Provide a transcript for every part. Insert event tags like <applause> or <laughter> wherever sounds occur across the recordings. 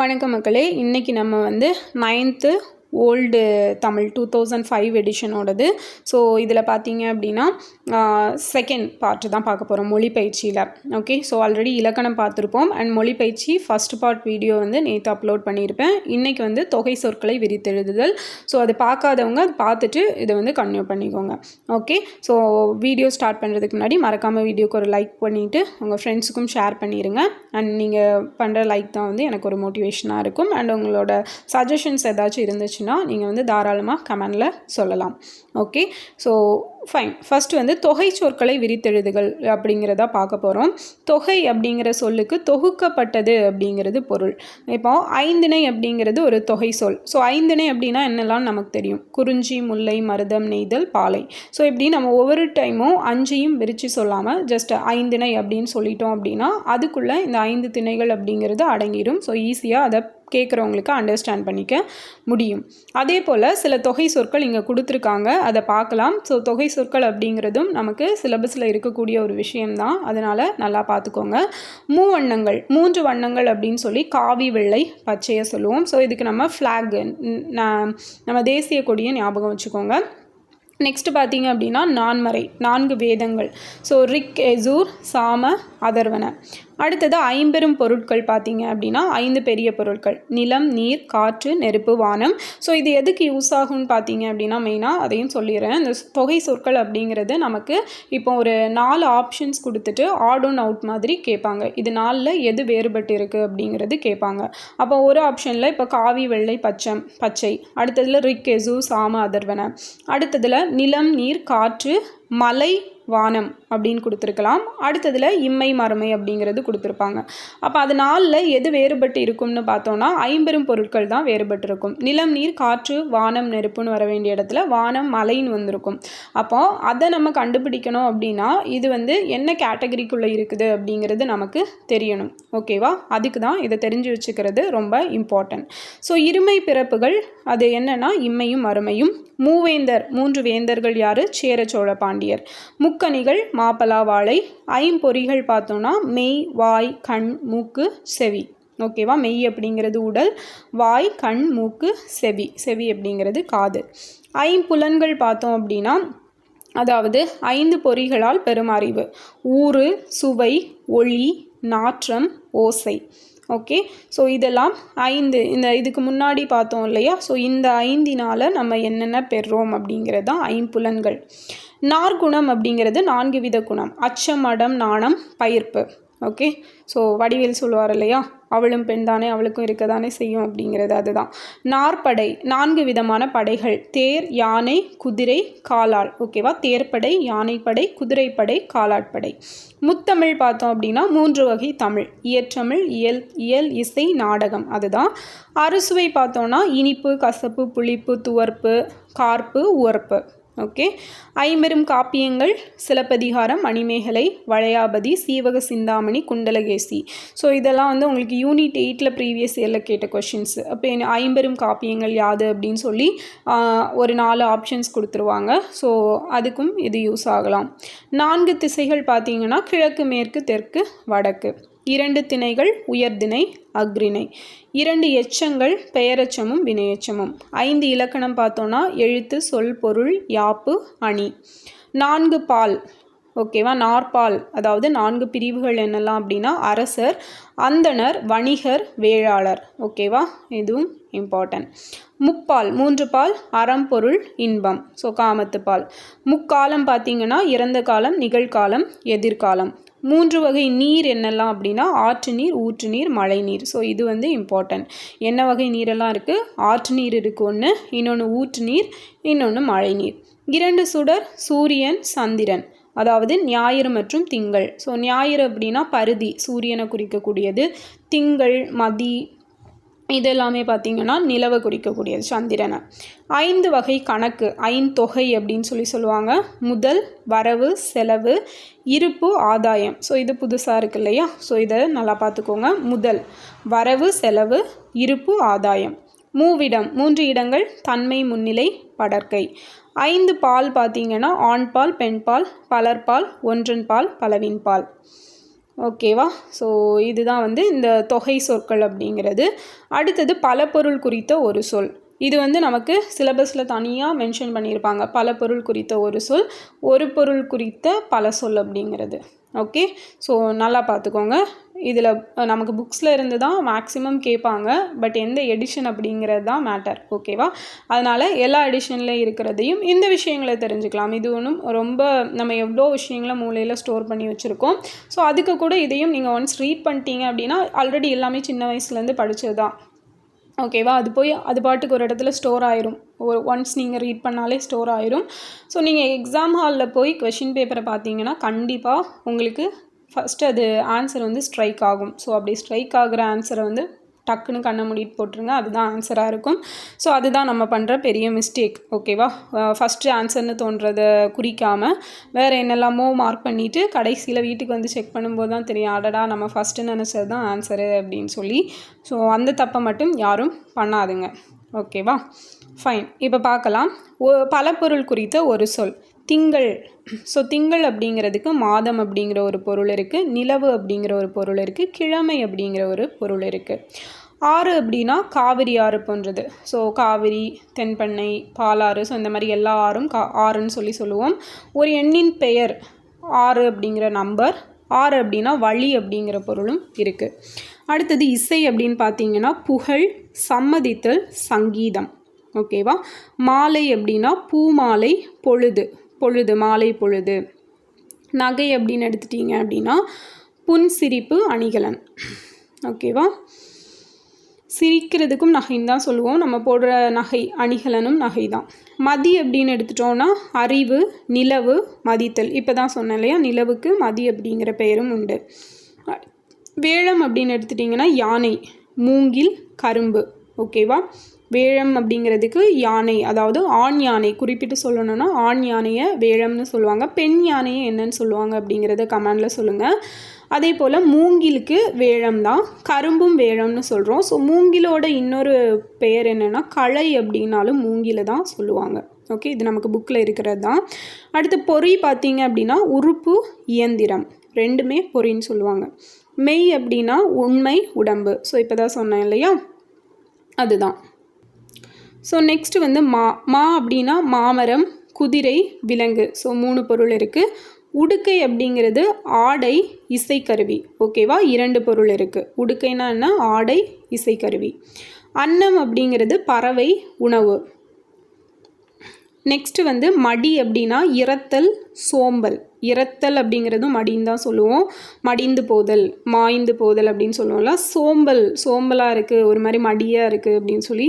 வணக்கம் மக்களே. இன்றைக்கி நம்ம வந்து ninth old Tamil two thousand five எடிஷனோடது. So இதில் பார்த்தீங்க அப்படின்னா செகண்ட் பார்ட் தான் பார்க்க போகிறோம் மொழி பயிற்சியில் ஓகே ஸோ ஆல்ரெடி இலக்கணம் பார்த்துருப்போம். அண்ட் மொழிபயிற்சி ஃபஸ்ட் பார்ட் வீடியோ வந்து நேற்று அப்லோட் பண்ணியிருப்பேன். இன்றைக்கி வந்து தொகை சொற்களை விரித்தெழுதுதல். ஸோ அது பார்க்காதவங்க அது பார்த்துட்டு இதை வந்து கன்டினியூ பண்ணிக்கோங்க. ஓகே ஸோ வீடியோ ஸ்டார்ட் பண்ணுறதுக்கு முன்னாடி மறக்காமல் வீடியோக்கு ஒரு லைக் பண்ணிவிட்டு உங்கள் ஃப்ரெண்ட்ஸுக்கும் ஷேர் பண்ணிடுங்க அண்ட் நீங்கள் பண்ணுற லைக் தான் வந்து எனக்கு ஒரு மோட்டிவேஷனாக இருக்கும். அண்ட் உங்களோட சஜஷன்ஸ் ஏதாச்சும் இருந்துச்சு இருந்துச்சுன்னா நீங்கள் வந்து தாராளமாக கமெண்டில் சொல்லலாம். ஓகே ஸோ ஃபைன் ஃபஸ்ட்டு வந்து தொகை சொற்களை விரித்தெழுதுகள் அப்படிங்கிறத பார்க்க போகிறோம் தொகை அப்படிங்கிற சொல்லுக்கு தொகுக்கப்பட்டது அப்படிங்கிறது பொருள். இப்போ ஐந்திணை அப்படிங்கிறது ஒரு தொகை சொல். ஸோ ஐந்திணை அப்படின்னா என்னெல்லாம் நமக்கு தெரியும்? குறிஞ்சி முல்லை மருதம் நெய்தல் பாலை. ஸோ இப்படி நம்ம ஒவ்வொரு டைமும் அஞ்சையும் விரித்து சொல்லாமல் ஜஸ்ட் ஐந்திணை அப்படின்னு சொல்லிட்டோம் அப்படின்னா அதுக்குள்ளே இந்த ஐந்து திணைகள் அப்படிங்கிறது அடங்கிடும் ஸோ ஈஸியாக அதை கேட்குறவங்களுக்கு அண்டர்ஸ்டாண்ட் பண்ணிக்க முடியும். அதே போல் சில தொகை சொற்கள் இங்கே கொடுத்துருக்காங்க. அதை பார்க்கலாம். ஸோ தொகை சொற்கள் அப்படிங்கிறதும் நமக்கு சிலபஸில் இருக்கக்கூடிய ஒரு விஷயம்தான். அதனால் நல்லா பார்த்துக்கோங்க. மூ வண்ணங்கள் மூன்று வண்ணங்கள் அப்படின்னு சொல்லி காவி வெள்ளை பச்சையை சொல்லுவோம். ஸோ இதுக்கு நம்ம ஃப்ளாக் நம்ம தேசிய கொடியை ஞாபகம் வச்சுக்கோங்க. நெக்ஸ்ட்டு பார்த்தீங்க அப்படின்னா நான்மறை நான்கு வேதங்கள். ஸோ ரிக் எசூர் சாம அதர்வன. அடுத்தது ஐம்பெரும் பொருட்கள் பார்த்தீங்க அப்படின்னா ஐந்து பெரிய பொருட்கள். நிலம் நீர் காற்று நெருப்பு வானம். ஸோ இது எதுக்கு யூஸ் ஆகும்னு பார்த்தீங்க அப்படின்னா மெயினாக அதையும் சொல்லிடுறேன். இந்த தொகை சொற்கள் அப்படிங்கிறது நமக்கு இப்போ ஒரு நாலு ஆப்ஷன்ஸ் கொடுத்துட்டு ஆட் ஒன் அவுட் மாதிரி கேட்பாங்க. இது நாலில் எது வேறுபட்டு இருக்குது அப்படிங்கிறது கேட்பாங்க. அப்போ ஒரு ஆப்ஷனில் இப்போ காவி வெள்ளை பச்சம் பச்சை. அடுத்ததில் ரிக்கெசு சாம அதர்வன. அடுத்ததில் நிலம் நீர் காற்று மலை வானம். அப்படின்னு கொடுத்துருக்கலாம். அடுத்ததில் இம்மை மறுமை அப்படிங்கிறது கொடுத்துருப்பாங்க. அப்போ அது நாளில் எது வேறுபட்டு இருக்கும்னு பார்த்தோன்னா ஐம்பெரும் பொருட்கள் தான் வேறுபட்டு இருக்கும் நிலம் நீர் காற்று வானம் நெருப்புன்னு வர வேண்டிய இடத்துல வானம் மலைன்னு வந்திருக்கும். அப்போ அதை நம்ம கண்டுபிடிக்கணும் அப்படின்னா இது வந்து என்ன கேட்டகரிக்குள்ளே இருக்குது அப்படிங்கிறது நமக்கு தெரியணும். ஓகேவா அதுக்கு தான் இதை தெரிஞ்சு வச்சுக்கிறது ரொம்ப இம்பார்ட்டன்ட் ஸோ இருமை பிறப்புகள் அது என்னென்னா இம்மையும் மறுமையும். மூவேந்தர் மூன்று வேந்தர்கள் யார்? சேர சோழ பாண்டியர். முக்கணிகள் மாப்பலா வாழை ஐம்பொறிகள் பார்த்தோன்னா மெய் வாய் கண் மூக்கு செவி. ஓகேவா? மெய் அப்படிங்கிறது உடல் வாய் கண் மூக்கு செவி. செவி அப்படிங்கிறது காது. ஐம்புலன்கள் பார்த்தோம் அப்படின்னா அதாவது ஐந்து பொறிகளால் பெரும் அறிவு. ஊறு சுவை ஒளி நாற்றம் ஓசை. ஓகே? ஸோ இதெல்லாம் ஐந்து இந்த இதுக்கு முன்னாடி பார்த்தோம் இல்லையா? ஸோ இந்த ஐந்தினால் நம்ம என்னென்ன பெறுறோம் அப்படிங்கிறது தான் ஐம்புலன்கள் நார்குணம் அப்படிங்கிறது நான்கு வித குணம். அச்சம் அடம் நாணம் பயிர்ப்பு. ஓகே? ஸோ வடிவேல் சொல்லுவார் இல்லையா? அவளும் பெண் தானே அவளுக்கும் இருக்க தானே செய்யும் அப்படிங்கிறது அதுதான். நாற்படை நான்கு விதமான படைகள். தேர் யானை குதிரை காலாள். ஓகேவா? தேர்ப்படை யானைப்படை குதிரைப்படை காலாட்படை. முத்தமிழ் பார்த்தோம் அப்படின்னா மூன்று வகை தமிழ். இயற்றமிழ் இயல் இயல் இசை நாடகம். அதுதான். அறுசுவை பார்த்தோன்னா இனிப்பு கசப்பு புளிப்பு துவர்ப்பு கார்ப்பு உவர்ப்பு. ஓகே. ஐம்பெரும் காப்பியங்கள் சிலப்பதிகாரம் மணிமேகலை வளையாபதி சீவக சிந்தாமணி குண்டலகேசி. ஸோ இதெல்லாம் வந்து உங்களுக்கு யூனிட் எயிட்டில் ப்ரீவியஸ் இயரில் கேட்ட கொஷின்ஸ் அப்போ என்ன ஐம்பெரும் காப்பியங்கள் யாது அப்படின்னு சொல்லி ஒரு நாலு ஆப்ஷன்ஸ் கொடுத்துருவாங்க. ஸோ அதுக்கும் இது யூஸ் ஆகலாம். நான்கு திசைகள் பார்த்தீங்கன்னா கிழக்கு மேற்கு தெற்கு வடக்கு. இரண்டு திணைகள் உயர்திணை அக்ரிணை இரண்டு எச்சங்கள் பெயரெச்சமும் வினையச்சமும். ஐந்து இலக்கணம் பார்த்தோன்னா எழுத்து சொல் பொருள் யாப்பு அணி. நான்கு பால். ஓகேவா நாற்பால். அதாவது நான்கு பிரிவுகள் என்னெல்லாம் அப்படின்னா அரசர் அந்தனர் வணிகர் வேளாளர். ஓகேவா இதுவும் இம்பார்ட்டன்ட் முப்பால். மூன்று பால் அறம்பொருள் இன்பம். ஸோ காமத்து பால். முக்காலம் பார்த்தீங்கன்னா இறந்த காலம் நிகழ்காலம் எதிர்காலம். மூன்று வகை நீர் என்னெல்லாம் அப்படின்னா ஆற்று நீர் ஊற்று நீர் மழை நீர். ஸோ இது வந்து இம்பார்ட்டன்ட் என்ன வகை நீரெல்லாம் இருக்குது ஆற்று நீர் இருக்குது ஒன்று இன்னொன்று ஊற்று நீர் இன்னொன்று மழை நீர். இரண்டு சுடர் சூரியன் சந்திரன். அதாவது ஞாயிறு மற்றும் திங்கள். ஸோ ஞாயிறு அப்படின்னா பருதி சூரியனை குறிக்கக்கூடியது. திங்கள் மதி இதெல்லாமே பார்த்திங்கன்னா நிலவை குறிக்கக்கூடியது சந்திரனை. ஐந்து வகை கணக்கு ஐந்தொகை அப்படின்னு சொல்லி சொல்லுவாங்க. முதல் வரவு செலவு இருப்பு ஆதாயம். ஸோ இது புதுசாக இருக்கு இல்லையா? ஸோ இதை நல்லா பார்த்துக்கோங்க. முதல் வரவு செலவு இருப்பு ஆதாயம். மூவிடம் மூன்று இடங்கள் தன்மை முன்னிலை படற்கை. ஐந்து பால் பார்த்தீங்கன்னா ஆண் பால் பெண் பால் பலர்பால் ஒன்றன் பால் பலவின் பால் ஓகேவா? ஸோ இதுதான் வந்து இந்த தொகை சொற்கள் அப்படிங்கிறது. அடுத்தது பல பொருள் குறித்த ஒரு சொல். இது வந்து நமக்கு சிலபஸில் தனியாக மென்ஷன் பண்ணியிருப்பாங்க. பல பொருள் குறித்த ஒரு சொல் ஒரு பொருள் குறித்த பல சொல் அப்படிங்கிறது. ஓகே ஸோ நல்லா பார்த்துக்கோங்க. இதில் நமக்கு புக்ஸில் இருந்து தான் மேக்ஸிமம் கேட்பாங்க. பட் எந்த எடிஷன் அப்படிங்கிறது தான் மேட்டர் ஓகேவா அதனால் எல்லா எடிஷன்லேயும் இருக்கிறதையும் இந்த விஷயங்களை தெரிஞ்சுக்கலாம். இது ஒன்றும் ரொம்ப நம்ம எவ்வளோ விஷயங்களை மூலையில் ஸ்டோர் பண்ணி வச்சுருக்கோம். ஸோ அதுக்கு கூட இதையும் நீங்கள் ஒன்ஸ் ரீட் பண்ணிட்டீங்க அப்படின்னா ஆல்ரெடி எல்லாமே சின்ன வயசுலேருந்து படித்தது தான். ஓகேவா அது போய் அது பாட்டுக்கு ஒரு இடத்துல ஸ்டோர் ஆயிரும். ஒரு ஒன்ஸ் நீங்கள் ரீட் பண்ணாலே ஸ்டோர் ஆயிரும். ஸோ நீங்கள் எக்ஸாம் ஹாலில் போய் கொஷின் பேப்பரை பார்த்தீங்கன்னா கண்டிப்பாக உங்களுக்கு ஃபஸ்ட்டு அது ஆன்சர் வந்து ஸ்ட்ரைக் ஆகும். ஸோ அப்படி ஸ்ட்ரைக் ஆகிற ஆன்சரை வந்து டக்குன்னு கண்ணை மூடிட்டு போட்டுருங்க. அதுதான் ஆன்சராக இருக்கும். ஸோ அதுதான் நம்ம பண்ணுற பெரிய மிஸ்டேக் ஓகேவா ஃபஸ்ட்டு ஆன்சர்னு தோன்றதை குறிக்காமல் வேறு என்னெல்லாமோ மார்க் பண்ணிவிட்டு கடைசியில் வீட்டுக்கு வந்து செக் பண்ணும்போது தான் தெரியும். அடடா நம்ம ஃபஸ்ட்டு நினச்சது தான் ஆன்சரு அப்படின்னு சொல்லி. ஸோ அந்த தப்பை மட்டும் யாரும் பண்ணாதுங்க. ஓகேவா ஃபைன் இப்போ பார்க்கலாம். பல பொருள் குறித்த ஒரு சொல். திங்கள். ஸோ திங்கள் அப்படிங்கிறதுக்கு மாதம் அப்படிங்கிற ஒரு பொருள் இருக்குது நிலவு அப்படிங்கிற ஒரு பொருள் இருக்குது கிழமை அப்படிங்கிற ஒரு பொருள் இருக்குது ஆறு அப்படின்னா காவிரி ஆறு போன்றது. ஸோ காவிரி தென்பண்ணை பாலாறு. ஸோ இந்த மாதிரி எல்லா ஆறும் கா ஆறுன்னு சொல்லி சொல்லுவோம். ஒரு எண்ணின் பெயர் ஆறு அப்படிங்கிற நம்பர். ஆறு அப்படின்னா வழி அப்படிங்கிற பொருளும் இருக்குது அடுத்தது இசை அப்படின்னு பார்த்தீங்கன்னா புகழ் சம்மதித்தல் சங்கீதம். ஓகேவா மாலை அப்படின்னா பூமாலை பொழுது. பொழுது மாலை பொழுது. நகை அப்படின்னு எடுத்துட்டீங்க அப்படின்னா புன்சிரிப்பு அணிகலன். ஓகேவா? சிரிக்கிறதுக்கும் நகைன்னு தான் சொல்லுவோம். நம்ம போடுற நகை அணிகலனும் நகை தான். மதி அப்படின்னு எடுத்துட்டோன்னா அறிவு நிலவு மதித்தல். இப்போ தான் சொன்னேன் இல்லையா? நிலவுக்கு மதி அப்படிங்கிற பெயரும் உண்டு. வேளம் அப்படின்னு எடுத்துட்டிங்கன்னா யானை மூங்கில் கரும்பு. ஓகேவா? வேழம் அப்படிங்கிறதுக்கு யானை அதாவது ஆண் யானை குறிப்பிட்டு சொல்லணும்னா ஆண் யானையை வேழம்னு சொல்லுவாங்க பெண் யானையை என்னன்னு சொல்லுவாங்க அப்படிங்கிறத கமெண்டில் சொல்லுங்கள் அதே போல் மூங்கிலுக்கு வேழம் தான் கரும்பும் வேழம்னு சொல்கிறோம் ஸோ மூங்கிலோட இன்னொரு பெயர் என்னென்னா களை அப்படின்னாலும் மூங்கில தான் சொல்லுவாங்க. ஓகே இது நமக்கு புக்கில் இருக்கிறது தான். அடுத்து பொறி பார்த்தீங்க அப்படின்னா உறுப்பு இயந்திரம். ரெண்டுமே பொறின்னு சொல்லுவாங்க. மெய் அப்படின்னா உண்மை உடம்பு. ஸோ இப்போ தான் சொன்னேன் இல்லையா? அதுதான். ஸோ நெக்ஸ்ட்டு வந்து மா மா அப்படின்னா மாமரம் குதிரை விலங்கு. ஸோ மூணு பொருள் இருக்குது உடுக்கை அப்படிங்கிறது ஆடை இசைக்கருவி. ஓகேவா இரண்டு பொருள் இருக்குது உடுக்கைனா என்ன? ஆடை இசைக்கருவி. அன்னம் அப்படிங்கிறது பறவை உணவு. நெக்ஸ்ட்டு வந்து மடி அப்படின்னா இறத்தல் சோம்பல். இறத்தல் அப்படிங்கிறதும் மடின்னு தான் சொல்லுவோம். மடிந்து போதல் மாய்ந்து போதல் அப்படின்னு சொல்லுவோம்ல. சோம்பல் சோம்பலாக இருக்குது ஒரு மாதிரி மடியாக இருக்குது அப்படின்னு சொல்லி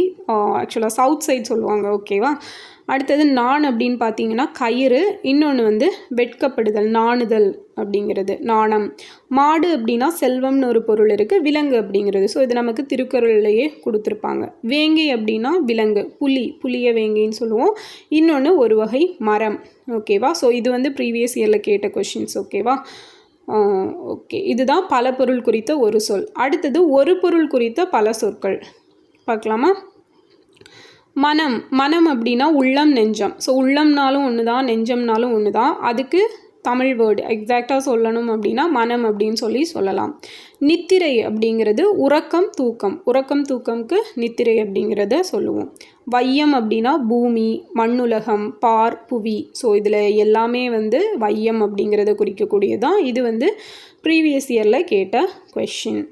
ஆக்சுவலாக சவுத் சைட் சொல்லுவாங்க ஓகேவா அடுத்தது நான் அப்படின்னு பார்த்தீங்கன்னா கயிறு இன்னொன்று வந்து வெட்கப்படுதல் நாணுதல் அப்படிங்கிறது. நாணம். மாடு அப்படின்னா செல்வம்னு ஒரு பொருள் இருக்குது விலங்கு அப்படிங்கிறது. ஸோ இது நமக்கு திருக்குறள்லையே கொடுத்துருப்பாங்க. வேங்கை அப்படின்னா விலங்கு புலி புளிய வேங்கைன்னு சொல்லுவோம். இன்னொன்று ஒரு வகை மரம் ஓகேவா ஸோ இது வந்து ப்ரீவியஸ் இயரில் கேட்ட கொஷின்ஸ் ஓகேவா ஓகே இதுதான் பல பொருள் குறித்த ஒரு சொல். அடுத்தது ஒரு பொருள் குறித்த பல சொற்கள். பார்க்கலாமா? மனம். மனம் அப்படின்னா உள்ளம் நெஞ்சம். ஸோ உள்ளம்னாலும் ஒன்று தான் நெஞ்சம்னாலும் ஒன்று தான் அதுக்கு தமிழ் வேர்டு எக்ஸாக்டாக சொல்லணும் அப்படின்னா மனம் அப்படின்னு சொல்லி சொல்லலாம். நித்திரை அப்படிங்கிறது உறக்கம் தூக்கம். உறக்கம் தூக்கம்க்கு நித்திரை அப்படிங்கிறத சொல்லுவோம். வையம் அப்படின்னா பூமி மண்ணுலகம் பார் புவி. ஸோ இதில் எல்லாமே வந்து வையம் அப்படிங்கிறத குறிக்கக்கூடியதான் இது வந்து ப்ரீவியஸ் இயரில் கேட்ட கொஷின்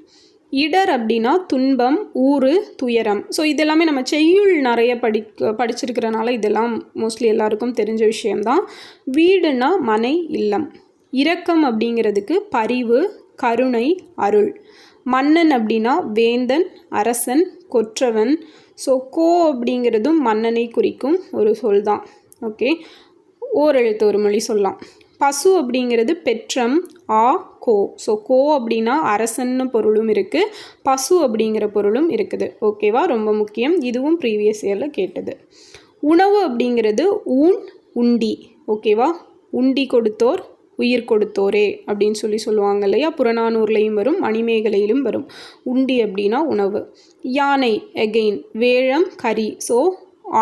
இடர் அப்படின்னா துன்பம் ஊறு துயரம். ஸோ இதெல்லாமே நம்ம செய்யுள் நிறைய படி படிச்சிருக்கிறனால இதெல்லாம் மோஸ்ட்லி எல்லாருக்கும் தெரிஞ்ச விஷயம்தான். வீடுனா மனை இல்லம். இரக்கம் அப்படிங்கிறதுக்கு பரிவு கருணை அருள். மன்னன் அப்படின்னா வேந்தன் அரசன் கொற்றவன். ஸோ கோ அப்படிங்கிறதும் மன்னனை குறிக்கும் ஒரு சொல் தான் ஓகே ஓரெழுத்து ஒரு மொழி சொல்லலாம். பசு அப்படிங்கிறது பெற்றம் ஆ கோ. ஸோ கோ அப்படின்னா அரசன்னு பொருளும் இருக்குது பசு அப்படிங்கிற பொருளும் இருக்குது. ஓகேவா ரொம்ப முக்கியம். இதுவும் ப்ரீவியஸ் இயரில் கேட்டது. உணவு அப்படிங்கிறது ஊன் உண்டி. ஓகேவா உண்டி கொடுத்தோர் உயிர் கொடுத்தோரே அப்படின்னு சொல்லி சொல்லுவாங்க இல்லையா? புறநானூர்லேயும் வரும் மணிமேகலையிலும் வரும். உண்டி அப்படின்னா உணவு. யானை எகெயின் வேழம் கறி. ஸோ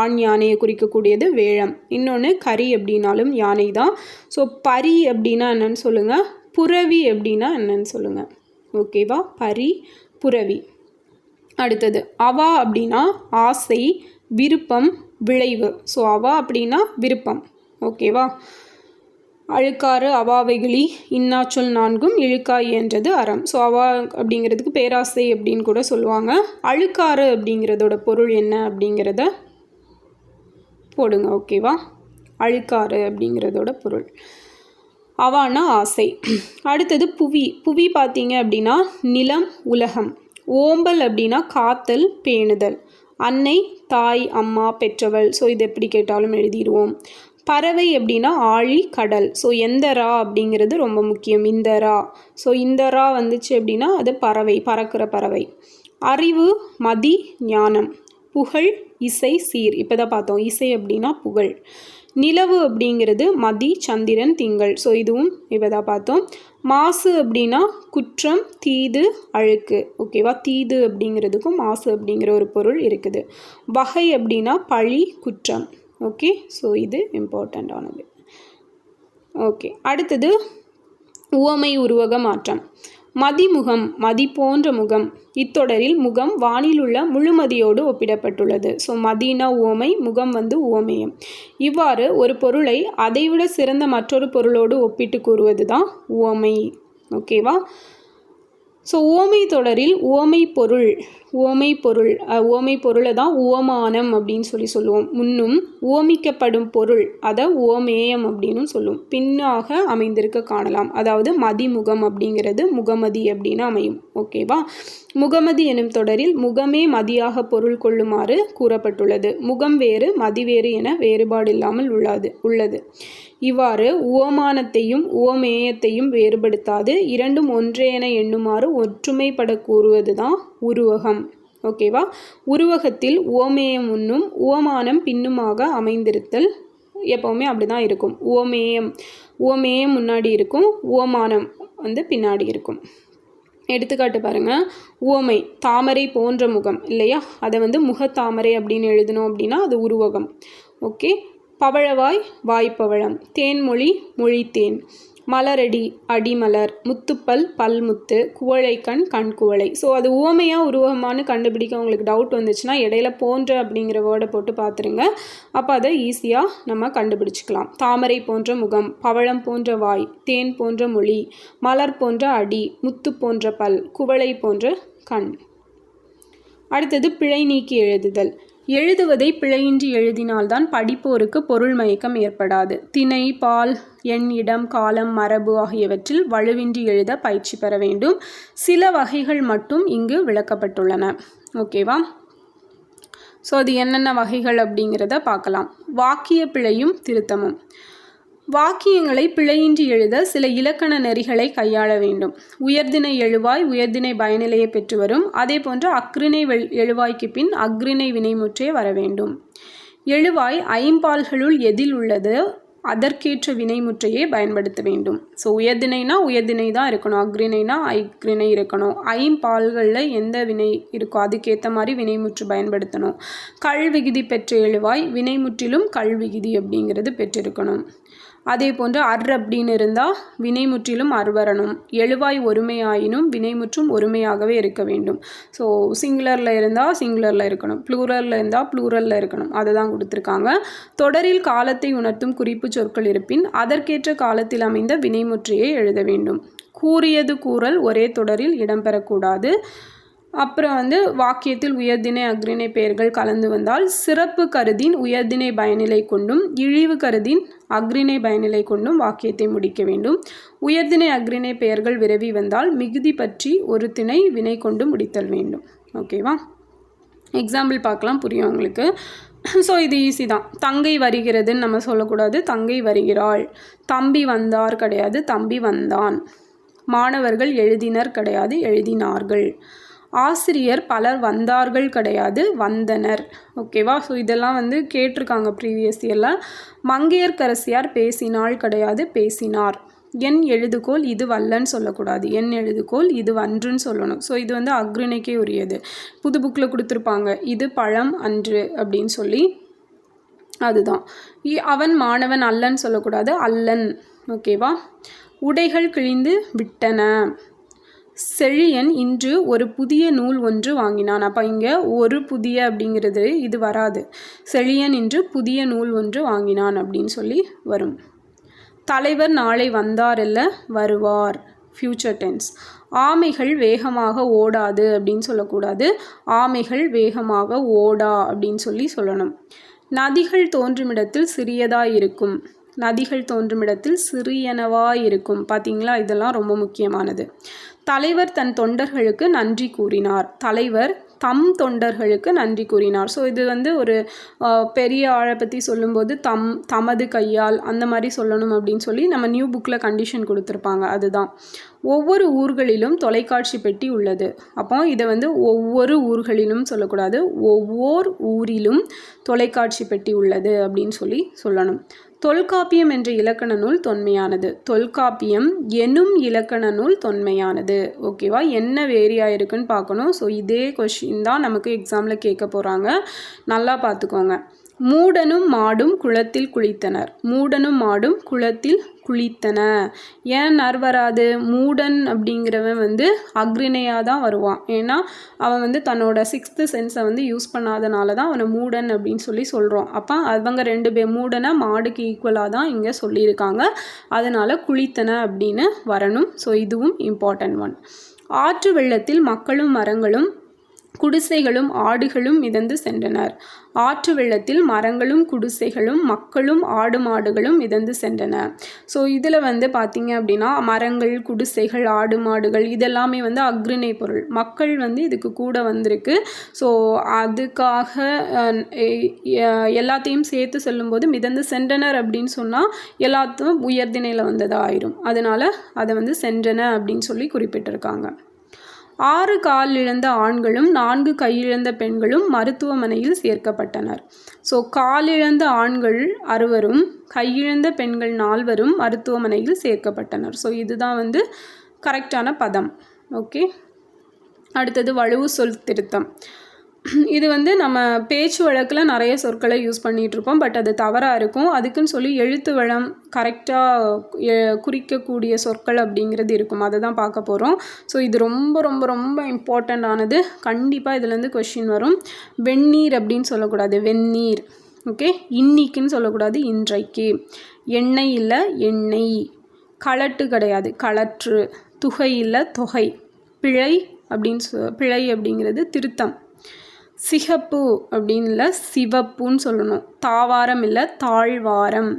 ஆண் யானையை குறிக்கக்கூடியது வேழம். இன்னொன்று கரி அப்படின்னாலும் யானை தான் ஸோ பரி அப்படின்னா என்னன்னு சொல்லுங்கள் புறவி அப்படின்னா என்னன்னு சொல்லுங்கள் ஓகேவா பரி புரவி அடுத்தது அவா அப்படின்னா ஆசை விருப்பம் விளைவு. ஸோ அவா அப்படின்னா விருப்பம். ஓகேவா அழுக்காறு அவாவைகளி இன்னாச்சொல் நான்கும் இழுக்காய் என்றது அறம். ஸோ அவா அப்படிங்கிறதுக்கு பேராசை அப்படின்னு கூட சொல்லுவாங்க. அழுக்காறு அப்படிங்கிறதோட பொருள் என்ன அப்படிங்கிறத போடுங்க ஓகேவா? அழுக்காறு அப்படிங்கிறதோட பொருள். அவானா ஆசை. அடுத்தது புவி. புவி பார்த்தீங்க அப்படின்னா நிலம் உலகம். ஓம்பல் அப்படின்னா காத்தல் பேணுதல். அன்னை தாய் அம்மா பெற்றவள். ஸோ இது எப்படி கேட்டாலும் எழுதிடுவோம். பறவை அப்படின்னா ஆழி கடல். ஸோ எந்த ரா அப்படிங்கிறது ரொம்ப முக்கியம். இந்த ரா. ஸோ இந்த ரா வந்துச்சு அப்படின்னா அது பறவை பறக்கிற பறவை. அறிவு மதி ஞானம். புகழ் இசை சீர். இப்போ தான் பார்த்தோம். இசை அப்படின்னா புகழ். நிலவு அப்படிங்கிறது மதி சந்திரன் திங்கள். ஸோ இதுவும் இப்போ தான் பார்த்தோம். மாசு அப்படின்னா குற்றம் தீது அழுக்கு. ஓகேவா தீது அப்படிங்கிறதுக்கும் மாசு அப்படிங்கிற ஒரு பொருள் இருக்குது. வகை அப்படின்னா பழி குற்றம். ஓகே ஸோ இது இம்பார்ட்டண்ட்டானது ஓகே அடுத்தது உவமை உருவக மாற்றம். மதிமுகம் மதி போன்ற முகம். இத்தொடரில் முகம் வானிலுள்ள முழுமதியோடு ஒப்பிடப்பட்டுள்ளது. ஸோ மதினா ஓமை முகம் வந்து உவமேயம். இவ்வாறு ஒரு பொருளை அதைவிட சிறந்த மற்றொரு பொருளோடு ஒப்பிட்டு கூறுவது தான் உவமை. ஓகேவா? ஸோ ஓமை தொடரில் ஓமை பொருள் ஓமை பொருள் ஓமை பொருளை தான் ஓமானம் அப்படின்னு சொல்லி சொல்லுவோம். முன்னும் ஓமிக்கப்படும் பொருள் அதை ஓமேயம் அப்படின்னு சொல்லுவோம் பின்னாக அமைந்திருக்க காணலாம். அதாவது மதிமுகம் அப்படிங்கிறது முகமதி அப்படின்னு அமையும். ஓகேவா முகமதி எனும் தொடரில் முகமே மதியாக பொருள் கொள்ளுமாறு கூறப்பட்டுள்ளது. முகம் வேறு மதி வேறு என வேறுபாடு இல்லாமல் உள்ளது உள்ளது. இவ்வாறு உவமானத்தையும் உவமேயத்தையும் வேறுபடுத்தாது. இரண்டும் ஒன்றே என எண்ணுமாறு ஒற்றுமைப்பட கூறுவது தான் உருவகம். ஓகேவா? உருவகத்தில் உவமேயம் முன்னும் உவமானம் பின்னுமாக அமைந்திருத்தல் எப்போவுமே அப்படி தான் இருக்கும். உவமேயம் உவமேயம் முன்னாடி இருக்கும் உவமானம் வந்து பின்னாடி இருக்கும். எடுத்துக்காட்டு பாருங்கள் உவமை தாமரை போன்ற முகம் இல்லையா? அதை வந்து முகத்தாமரை அப்படின்னு எழுதணும் அப்படின்னா அது உருவகம். ஓகே? பவழவாய் வாய்ப்பவழம். தேன்மொழி மொழித்தேன். மலரடி அடிமலர் முத்துப்பல் பல்முத்து குவளைக்கண் கண் குவளை ஸோ அது ஓமையாக உருவகமானு கண்டுபிடிக்க உங்களுக்கு டவுட் வந்துச்சுன்னா இடையில போன்ற அப்படிங்கிற வேர்டை போட்டு பார்த்துருங்க. அப்போ அதை ஈஸியாக நம்ம கண்டுபிடிச்சிக்கலாம். தாமரை போன்ற முகம் பவழம் போன்ற வாய் தேன் போன்ற மொழி மலர் போன்ற அடி முத்து போன்ற பல் குவளை போன்ற கண். அடுத்தது பிழை நீக்கி எழுதுதல். எழுதுவதை பிழையின்றி எழுதினால்தான் படிப்போருக்கு பொருள் மயக்கம் ஏற்படாது. திணை பால் எண் இடம் காலம் மரபு ஆகியவற்றில் வலுவின்றி எழுத பயிற்சி பெற வேண்டும். சில வகைகள் மட்டும் இங்கு விளக்கப்பட்டுள்ளன. ஓகேவா? ஸோ அது என்னென்ன வகைகள் அப்படிங்கிறத பார்க்கலாம். வாக்கிய பிழையும் திருத்தமும். வாக்கியங்களை பிழையின்றி எழுத சில இலக்கண நெறிகளை கையாள வேண்டும். உயர்தினை எழுவாய் உயர்தினை பயனிலையை பெற்று வரும் அதே போன்று அக்ரிணை எழுவாய்க்கு பின் அக்ரிணை வினைமுற்றே வர வேண்டும். எழுவாய் ஐம்பால்களுள் எதில் உள்ளது அதற்கேற்ற வினைமுற்றையே பயன்படுத்த வேண்டும். ஸோ உயர்தினைனா உயர்தினை தான் இருக்கணும். அக்ரிணைனா ஐக்ரிணை இருக்கணும். ஐம்பால்களில் எந்த வினை இருக்கோ அதுக்கேற்ற மாதிரி வினைமுற்று பயன்படுத்தணும். கல்விகுதி பெற்ற எழுவாய் வினைமுற்றிலும் கல்விகுதி அப்படிங்கிறது பெற்றிருக்கணும். அதே போன்று அர் அப்படின்னு இருந்தால் வினைமுற்றிலும் அர்வரணும். எழுவாய் ஒருமையாயினும் வினைமுற்றும் ஒருமையாகவே இருக்க வேண்டும். ஸோ சிங்குலரில் இருந்தால் சிங்குலரில் இருக்கணும். ப்ளூரலில் இருந்தால் ப்ளூரலில் இருக்கணும். அதை தான் கொடுத்துருக்காங்க. தொடரில் காலத்தை உணர்த்தும் குறிப்பு சொற்கள் இருப்பின் அதற்கேற்ற காலத்தில் அமைந்த வினைமுற்றியை எழுத வேண்டும். கூறியது கூறல் ஒரே தொடரில் இடம்பெறக்கூடாது. அப்புறம் வந்து வாக்கியத்தில் உயர்தினை அக்ரிணை பெயர்கள் கலந்து வந்தால் சிறப்பு கருதின் உயர்தினை பயனிலை கொண்டும் இழிவு கருதின் அக்ரிணை பயனிலை கொண்டும் வாக்கியத்தை முடிக்க வேண்டும். உயர்திணை அக்ரிணை பெயர்கள் விரவி வந்தால் மிகுதி பற்றி ஒரு திணை வினை கொண்டு முடித்தல் வேண்டும். ஓகேவா எக்ஸாம்பிள் பார்க்கலாம். புரியும் உங்களுக்கு. ஸோ இது ஈஸி தான். தங்கை வருகிறதுன்னு நம்ம சொல்லக்கூடாது. தங்கை வருகிறாள். தம்பி வந்தார் கிடையாது. தம்பி வந்தான். மாணவர்கள் எழுதினர் கிடையாது. எழுதினார்கள். ஆசிரியர் பலர் வந்தார்கள் கிடையாது வந்தனர். ஓகேவா ஸோ இதெல்லாம் வந்து கேட்டிருக்காங்க ப்ரீவியஸ் இயரில் மங்கையர்கரசியார் பேசினாள் கிடையாது பேசினார். என் எழுதுகோல் இது வல்லன்னு சொல்லக்கூடாது. என் எழுதுகோல் இது வன்றுன்னு சொல்லணும். ஸோ இது வந்து அக்ரிணைக்கே உரியது. புது புக்கில் கொடுத்துருப்பாங்க இது பழம் அன்று அப்படின்னு சொல்லி. அதுதான். அவன் மாணவன் அல்லன்னு சொல்லக்கூடாது அல்லன். ஓகேவா உடைகள் கிழிந்து விட்டன. செழியன் இன்று ஒரு புதிய நூல் ஒன்று வாங்கினான். அப்போ இங்கே ஒரு புதிய அப்படிங்கிறது இது வராது. செழியன் இன்று புதிய நூல் ஒன்று வாங்கினான் அப்படின்னு சொல்லி வரும். தலைவர் நாளை வந்தார் இல்லை வருவார். ஃப்யூச்சர் டென்ஸ் ஆமைகள் வேகமாக ஓடாது அப்படின்னு சொல்லக்கூடாது. ஆமைகள் வேகமாக ஓடா அப்படின்னு சொல்லி சொல்லணும். நதிகள் தோன்றுமிடத்தில் சிறியதாக இருக்கும். நதிகள் தோன்றுமிடத்தில் சிறியனவாக இருக்கும். பார்த்தீங்களா இதெல்லாம் ரொம்ப முக்கியமானது. தலைவர் தன் தொண்டர்களுக்கு நன்றி கூறினார். தலைவர் தம் தொண்டர்களுக்கு நன்றி கூறினார். ஸோ இது வந்து ஒரு பெரிய ஆழை பற்றி சொல்லும்போது தம் தமது கையால் அந்த மாதிரி சொல்லணும் அப்படின்னு சொல்லி நம்ம நியூ புக்கில் கண்டிஷன் கொடுத்துருப்பாங்க. அதுதான். ஒவ்வொரு ஊர்களிலும் தொலைக்காட்சி பெட்டி உள்ளது. அப்போ இதை வந்து ஒவ்வொரு ஊர்களிலும் சொல்லக்கூடாது. ஒவ்வொரு ஊரிலும் தொலைக்காட்சி பெட்டி உள்ளது அப்படின்னு சொல்லி சொல்லணும். தொல்காப்பியம் என்ற இலக்கண நூல் தொன்மையானது. தொல்காப்பியம் எனும் இலக்கண நூல் தொன்மையானது. ஓகேவா என்ன வேரி இருக்குன்னு பார்க்கணும். ஸோ இதே கொஷின் தான் நமக்கு எக்ஸாமில் கேட்க போகிறாங்க நல்லா பார்த்துக்கோங்க. மூடனும் மாடும் குளத்தில் குளித்தனர். மூடனும் மாடும் குளத்தில் குளித்தன. ஏன் நர் வராது? மூடன் அப்படிங்கிறவன் வந்து அக்ரிணையாக தான் வருவான். ஏன்னா அவன் வந்து தன்னோட சிக்ஸ்த்து சென்ஸை வந்து யூஸ் பண்ணாதனால தான் அவனை மூடன் அப்படின்னு சொல்லி சொல்கிறோம் அப்போ அவங்க ரெண்டு பேர் மூடனை மாடுக்கு ஈக்குவலாக தான் இங்கே சொல்லியிருக்காங்க. அதனால் குளித்தன அப்படின்னு வரணும். ஸோ இதுவும் இம்பார்ட்டன்ட் ஒன் ஆற்று வெள்ளத்தில் மக்களும் மரங்களும் குடிசைகளும் ஆடுகளும் மிதந்து சென்றனர். ஆற்று வெள்ளத்தில் மரங்களும் குடிசைகளும் மக்களும் ஆடு மாடுகளும் மிதந்து சென்றன. ஸோ இதில் வந்து பார்த்திங்க அப்படின்னா மரங்கள் குடிசைகள் ஆடு மாடுகள் இதெல்லாமே வந்து அக்ரிணை பொருள். மக்கள் வந்து இதுக்கு கூட வந்திருக்கு. ஸோ அதுக்காக எல்லாத்தையும் சேர்த்து சொல்லும்போது மிதந்து சென்றனர் அப்படின்னு சொன்னால் எல்லாத்தையும் உயர்திணையில் வந்ததாக ஆயிரும். அதனால் அதை வந்து சென்றன அப்படின்னு சொல்லி குறிப்பிட்டிருக்காங்க. ஆறு கால் இழந்த ஆண்களும் நான்கு கையிழந்த பெண்களும் மருத்துவமனையில் சேர்க்கப்பட்டனர். ஸோ காலிழந்த ஆண்கள் அறுவரும் கையிழந்த பெண்கள் நால்வரும் மருத்துவமனையில் சேர்க்கப்பட்டனர். ஸோ இதுதான் வந்து கரெக்டான பதம். ஓகே. அடுத்தது வலுவு சொல் திருத்தம். <clears throat> இது வந்து நம்ம பேச்சு வழக்கில் நிறைய சொற்களை யூஸ் பண்ணிகிட்ருப்போம் பட் அது தவறாக இருக்கும். அதுக்குன்னு சொல்லி எழுத்து வளம் கரெக்டாக குறிக்கக்கூடிய சொற்கள் அப்படிங்கிறது இருக்கும். அதை தான் பார்க்க போகிறோம் ஸோ இது ரொம்ப ரொம்ப ரொம்ப இம்பார்ட்டண்ட் ஆனது. கண்டிப்பாக இதுலேருந்து கொஷின் வரும். வெந்நீர் அப்படின்னு சொல்லக்கூடாது. வெந்நீர். ஓகே இன்னிக்குன்னு சொல்லக்கூடாது. இன்றைக்கு. எண்ணெய் இல்லை எண்ணெய். களட்டு கிடையாது. களற்று துகை இல்லை தொகை. பிழை அப்படின்னு சொ பிழை அப்படிங்கிறது திருத்தம். சிகப்பு அப்படின்னு இல்லை சிவப்புன்னு சொல்லணும். தாவாரம் இல்லை தாழ்வாரம்.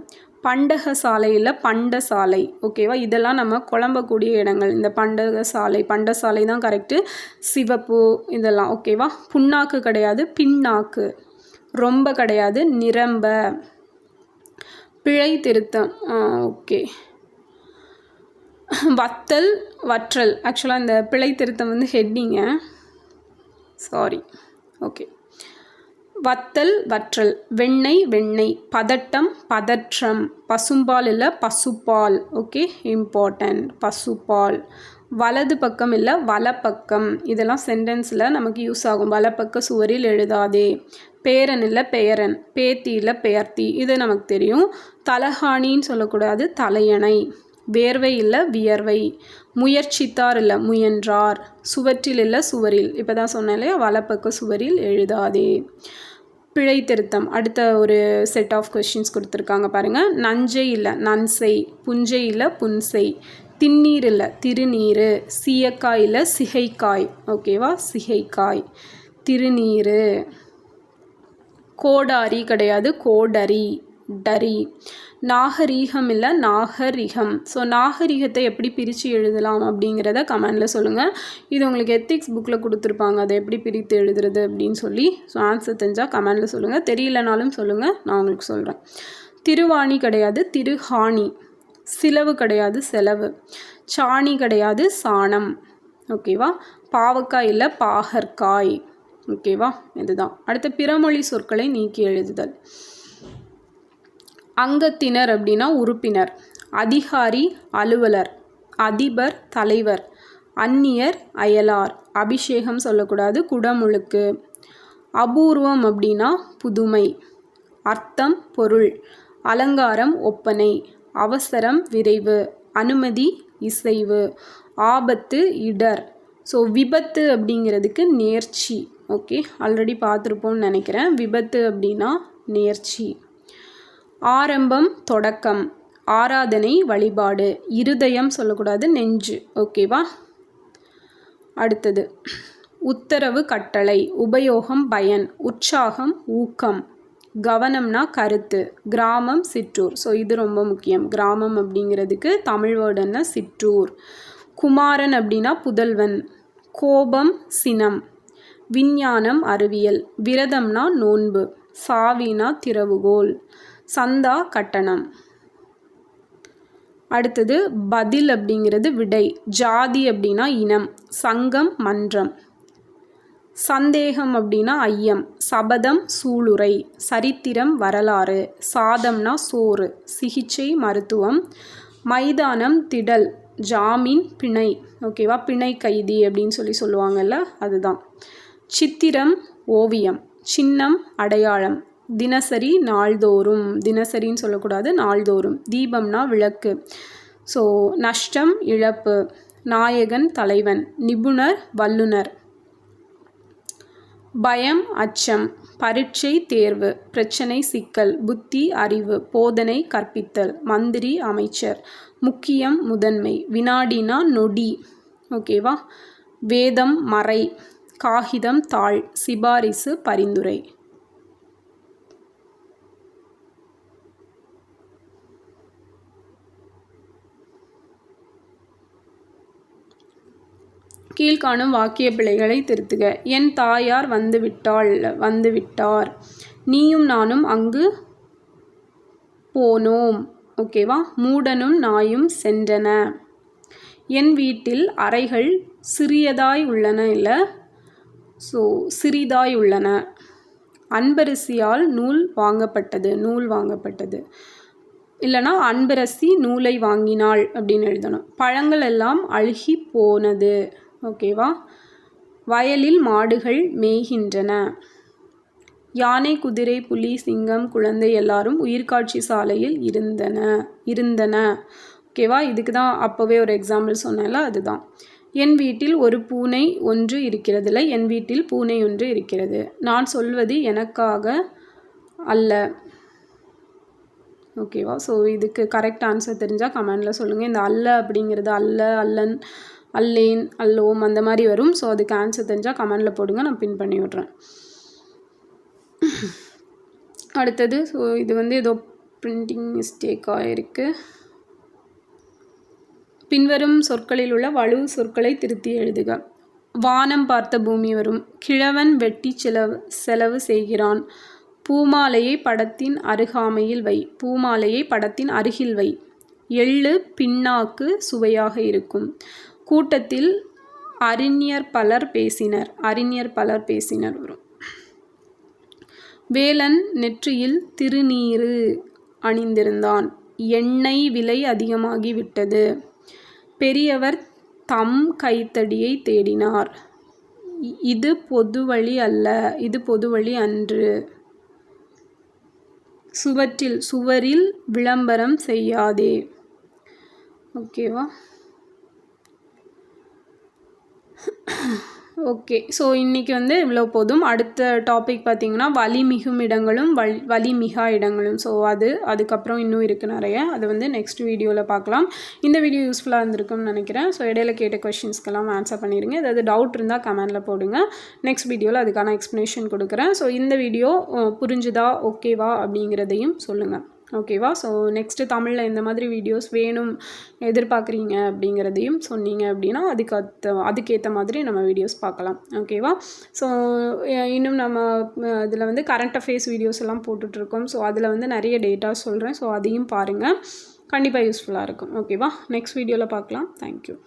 பண்டக சாலை இல்லை பண்ட சாலை ஓகேவா இதெல்லாம் நம்ம குழம்பக்கூடிய இடங்கள். இந்த பண்டக சாலை பண்ட சாலை தான் கரெக்டு சிவப்பு இதெல்லாம். ஓகேவா புண்ணாக்கு கிடையாது பின்னாக்கு. ரொம்ப கிடையாது நிரம்ப. பிழை திருத்தம். ஓகே வத்தல் வற்றல். ஆக்சுவலாக இந்த பிழை திருத்தம் வந்து ஹெட்டிங்க சாரி ஓகே வத்தல் வற்றல். வெண்ணெய் வெண்ணெய். பதட்டம் பதற்றம். பசும்பால் இல்லை பசுப்பால். Okay important பசுப்பால். வலது பக்கம் இல்லை வலப்பக்கம். இதெல்லாம் சென்டென்ஸில் நமக்கு யூஸ் ஆகும். வலப்பக்க சுவரில் எழுதாதே. பேரன் இல்லை பெயரன். பேத்தி இல்லை பெயர்த்தி. இது நமக்கு தெரியும். தலஹானின்னு சொல்லக்கூடாது தலையணை. வேர்வை இல்லை வியர்வை. முயற்சித்தார் இல்லை முயன்றார். சுவற்றில் இல்லை சுவரில். இப்போ தான் சொன்னேன் இல்லையா? வலப்பக்க சுவரில் எழுதாதே. பிழை திருத்தம். அடுத்த ஒரு செட் ஆஃப் கொஷின்ஸ் கொடுத்துருக்காங்க பாருங்கள் நஞ்சை இல்லை நன்சை. புஞ்சை இல்லை புன்சை. திண்ணீர் இல்லை திருநீர் சீயக்காய் இல்லை சிகைக்காய். ஓகேவா சிகைக்காய். திருநீர் கோடாரி கிடையாது கோடரி. டரி. நாகரீகம் இல்லை நாகரிகம். ஸோ நாகரிகத்தை எப்படி பிரித்து எழுதலாம் அப்படிங்கிறத கமெண்டில் சொல்லுங்கள் இது உங்களுக்கு எத்திக்ஸ் புக்கில் கொடுத்துருப்பாங்க. அதை எப்படி பிரித்து எழுதுறது அப்படின்னு சொல்லி ஸோ ஆன்சர் தெரிஞ்சால் கமெண்டில் சொல்லுங்கள் தெரியலனாலும் சொல்லுங்கள் நான் உங்களுக்கு சொல்கிறேன் திருவாணி கிடையாது திருஹாணி. சிலவு கிடையாது செலவு. சாணி கிடையாது சாணம். ஓகேவா பாவக்காய் இல்லை பாகற்காய். ஓகேவா இதுதான். அடுத்த பிறமொழி சொற்களை நீக்கி எழுதுதல். அங்கத்தினர் அப்படின்னா உறுப்பினர் அதிகாரி அலுவலர் அதிபர் தலைவர் அந்நியர் அயலார். அபிஷேகம் சொல்லக்கூடாது குடமுழுக்கு. அபூர்வம் அப்படின்னா புதுமை அர்த்தம் பொருள் அலங்காரம் ஒப்பனை அவசரம் விரைவு அனுமதி இசைவு ஆபத்து இடர். ஸோ விபத்து அப்படிங்கிறதுக்கு நேர்ச்சி. ஓகே ஆல்ரெடி பார்த்துருப்போம்னு நினைக்கிறேன். விபத்து அப்படின்னா நேர்ச்சி. ஆரம்பம் தொடக்கம். ஆராதனை வழிபாடு. இருதயம் சொல்லக்கூடாது நெஞ்சு. ஓகேவா அடுத்தது. உத்தரவு கட்டளை. உபயோகம் பயன். உற்சாகம் ஊக்கம். கவனம்னா கருத்து. கிராமம் சிற்றூர். ஸோ இது ரொம்ப முக்கியம். கிராமம் அப்படிங்கிறதுக்கு தமிழ் வேர்டுன்னா சிற்றூர். குமாரன் அப்படின்னா புதல்வன். கோபம் சினம். விஞ்ஞானம் அறிவியல். விரதம்னா நோன்பு. சாவினா திறவுகோல். சந்தா கட்டணம். அடுத்தது பதில் அப்படிங்கிறது விடை. ஜாதி அப்படின்னா இனம் சங்கம் மன்றம். சந்தேகம் அப்படின்னா ஐயம் சபதம் சூளுரை. சரித்திரம் வரலாறு. சாதம்னா சோறு சிகிச்சை மருத்துவம். மைதானம் திடல் ஜாமீன் பிணை. ஓகேவா பிணை கைதி அப்படின்னு சொல்லி சொல்லுவாங்கல்ல அதுதான். சித்திரம் ஓவியம். சின்னம் அடையாளம். தினசரி நாள்தோறும் தினசரின்னு சொல்லக்கூடாது நாள்தோறும். தீபம்னா விளக்கு. ஸோ நஷ்டம் இழப்பு. நாயகன் தலைவன். நிபுணர் வல்லுனர் பயம் அச்சம். பரீட்சை தேர்வு. பிரச்சனை சிக்கல். புத்தி அறிவு. போதனை கற்பித்தல். மந்திரி அமைச்சர். முக்கியம் முதன்மை. வினாடினா நொடி. ஓகேவா? வேதம் மறை. காகிதம் தாள். சிபாரிசு பரிந்துரை. கீழ்காணும் வாக்கிய பிழைகளை திருத்துக. என் தாயார் வந்துவிட்டாள் வந்துவிட்டார். நீயும் நானும் அங்கு போனோம். ஓகேவா? மூடனும் நாயும் சென்றன. என் வீட்டில் அறைகள் சிறியதாய் உள்ளன இல்லை? ஸோ சிறிதாய் உள்ளன. அன்பரசியால் நூல் வாங்கப்பட்டது நூல் வாங்கப்பட்டது. இல்லைனா அன்பரசி நூலை வாங்கினாள் அப்படின்னு எழுதணும். பழங்கள் எல்லாம் அழுகி போனது. ஓகேவா? வயலில் மாடுகள் மேய்கின்றன. யானை குதிரை புலி சிங்கம் குழந்தை எல்லாரும் உயிர்காட்சி சாலையில் இருந்தன இருந்தன. ஓகேவா? இதுக்கு தான் அப்போவே ஒரு எக்ஸாம்பிள் சொன்னேன்ல அதுதான். என் வீட்டில் ஒரு பூனை ஒன்று இருக்கிறதுல என் வீட்டில் பூனை ஒன்று இருக்கிறது. நான் சொல்வது எனக்காக அல்ல. ஓகேவா? ஸோ இதுக்கு கரெக்ட் ஆன்சர் தெரிஞ்சால் கமெண்டில் சொல்லுங்கள் இந்த அல்ல அப்படிங்கிறது அல்ல அல்லன் அல்லேன் அல்லோம் அந்த மாதிரி வரும். ஸோ அதுக்கு ஆன்சர் தெரிஞ்சால் கமெண்டில் போடுங்க நான் பின் பண்ணி விட்றேன். அடுத்தது ஸோ இது வந்து ஏதோ பிரிண்டிங் மிஸ்டேக்காக இருக்குது பின்வரும் சொற்களில் உள்ள வலு சொற்களை திருத்தி எழுதுக. வானம் பார்த்த பூமி வரும். கிழவன் வெட்டி செலவு செலவு செய்கிறான். பூமாலையை படத்தின் அருகாமையில் வை. பூமாலையை படத்தின் அருகில் வை. எள்ளு பின்னாக்கு சுவையாக இருக்கும். கூட்டத்தில் அறிஞர் பலர் பேசினர். அறிஞர் பலர் பேசினர் வரும் வேலன் நெற்றியில் திருநீறு அணிந்திருந்தான். எண்ணெய் விலை அதிகமாகிவிட்டது பெரியவர் தம் கைத்தடியை தேடினார். இது பொது வழி அல்ல. இது பொது வழி அன்று. சுவற்றில் சுவரில் விளம்பரம் செய்யாதே. ஓகேவா? ஓகே. ஸோ இன்றைக்கி வந்து இவ்வளோ போதும். அடுத்த டாபிக் பார்த்திங்கன்னா வலி மிகும் இடங்களும் வல் வலி மிகா இடங்களும். ஸோ அது அதுக்கப்புறம் இன்னும் இருக்குது நிறைய. அது வந்து நெக்ஸ்ட் வீடியோவில் பார்க்கலாம் இந்த வீடியோ யூஸ்ஃபுல்லாக இருந்திருக்கும்னு நினைக்கிறேன். ஸோ இடையில கேட்ட கொஷின்ஸ்க்கெல்லாம் ஆன்சர் பண்ணிடுங்க. ஏதாவது டவுட் இருந்தால் கமெண்டில் போடுங்க. நெக்ஸ்ட் வீடியோவில் அதுக்கான எக்ஸ்ப்ளனேஷன் கொடுக்குறேன். ஸோ இந்த வீடியோ புரிஞ்சுதா ஓகேவா அப்படிங்கிறதையும் சொல்லுங்கள் ஓகேவா? ஸோ நெக்ஸ்ட்டு தமிழில் இந்த மாதிரி வீடியோஸ் வேணும் எதிர்பார்க்குறீங்க அப்படிங்கிறதையும் சொன்னீங்க அப்படின்னா அதுக்கு அத்த அதுக்கேற்ற மாதிரி நம்ம வீடியோஸ் பார்க்கலாம். ஓகேவா? ஸோ இன்னும் நம்ம இதில் வந்து கரண்ட் அஃபேர்ஸ் வீடியோஸ் எல்லாம் போட்டுட்ருக்கோம். ஸோ அதில் வந்து நிறைய டேட்டா சொல்கிறேன் ஸோ அதையும் பாருங்கள் கண்டிப்பாக யூஸ்ஃபுல்லாக இருக்கும். ஓகேவா? நெக்ஸ்ட் வீடியோவில் பார்க்கலாம். தேங்க்யூ